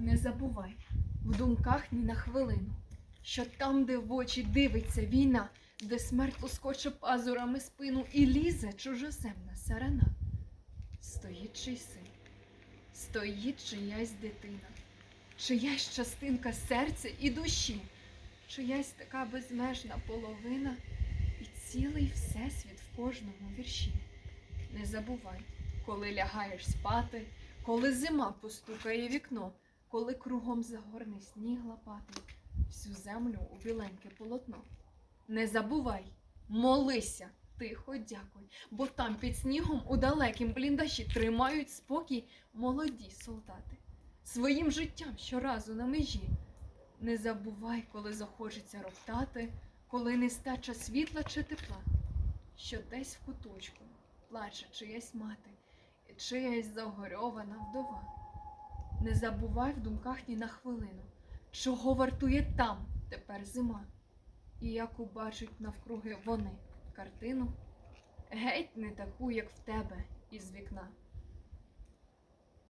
Не забувай в думках ні на хвилину, що там, де в очі дивиться війна, де смерть лоскоче пазурами спину і лізе чужоземна сарана. Стоїть чий син, стоїть чиясь дитина, чиясь частинка серця і душі, чиясь така безмежна половина і цілий всесвіт в кожному вірші. Не забувай, коли лягаєш спати, коли зима постукає вікно, коли кругом загорне сніг лопатий, всю землю у біленьке полотно. Не забувай, молися, тихо дякуй, бо там під снігом у далекім бліндажі тримають спокій молоді солдати. Своїм життям щоразу на межі. Не забувай, коли захочеться роптати, коли нестача світла чи тепла, що десь в куточку плаче чиясь мати, і чиясь загорьована вдова. Не забувай в думках ні на хвилину, чого вартує там тепер зима, і яку бачать навкруги вони картину, геть не таку, як в тебе із вікна.